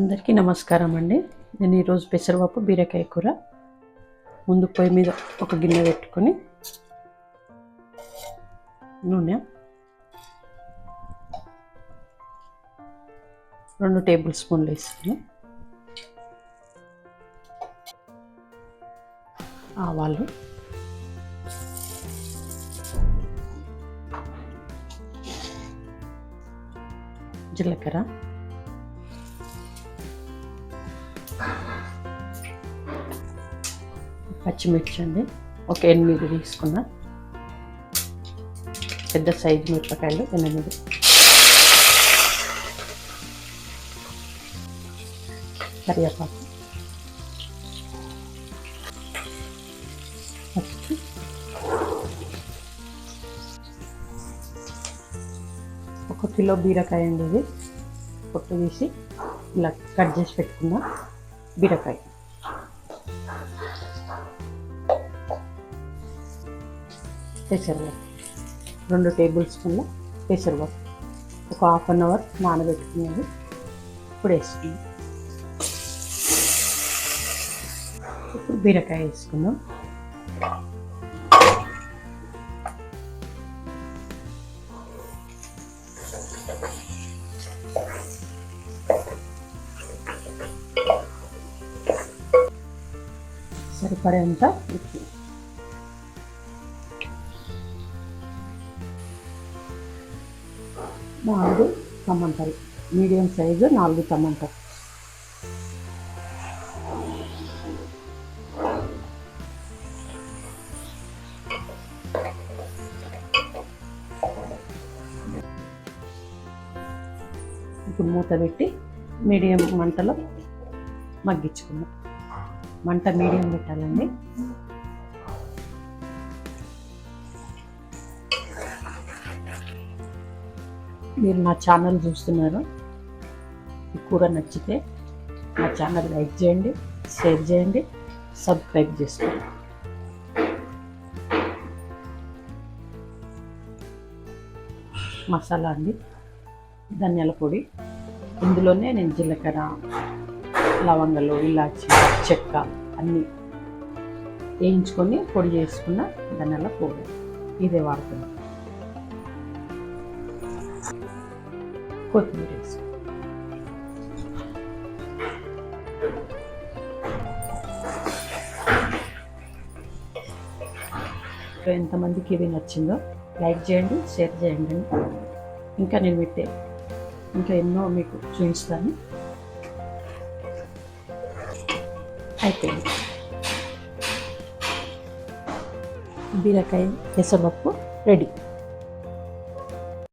అందరికీ నమస్కారం అండి. నేను ఈరోజు పెసరపప్పు బీరకాయ కూర. ముందు పొయ్యి మీద ఒక గిన్నె పెట్టుకొని నూనె రెండు టేబుల్ స్పూన్లు వేసుకుని ఆవాలు జీలకర్ర పచ్చిమిర్చి అండి ఒక ఎనిమిది తీసుకున్నా. పెద్ద సైజు మిరపకాయలు ఎనిమిది. కరివేపాకు. ఒక కిలో బీరకాయ అండి ఇది. పొట్టు తీసి ఇలా కట్ చేసి పెట్టుకున్న బీరకాయ. పెసరపప్పు రెండు టేబుల్ స్పూన్ల పెసరపప్పు ఒక హాఫ్ అన్ అవర్ నానబెట్టుకునేది ఇప్పుడు వేసుకున్నాం ఇప్పుడు బీరకాయ వేసుకుందాం. సరిపడేంత ఉప్పు. నాలుగు టమాటాలు మీడియం సైజు నాలుగు టమాటాలు ఇప్పుడు మూత పెట్టి మీడియం మంటలో మగ్గించుకుందాం. మంట మీడియం పెట్టాలండి. మీరు నా ఛానల్ చూస్తున్నారు. ఈ కూర నచ్చితే నా ఛానల్ లైక్ చేయండి షేర్ చేయండి సబ్స్క్రైబ్ చేసుకోండి. మసాలా అండి ధనియాల పొడి. ఇందులోనే నేను జీలకర్ర లవంగలు ఇలాచి చెక్క అన్నీ వేయించుకొని పొడి చేసుకున్న ధనియాల పొడి. ఇదే వాడుతున్నాను. కొత్తిమీర వేసుకో. ఇంకా ఎంతమందికి ఇది నచ్చిందో లైక్ చేయండి షేర్ చేయండి. ఇంకా నేను పెట్టే ఇంకా ఎన్నో మీకు చూపిస్తాను. అయిపోయింది. బీరకాయ పెసరపప్పు రెడీ.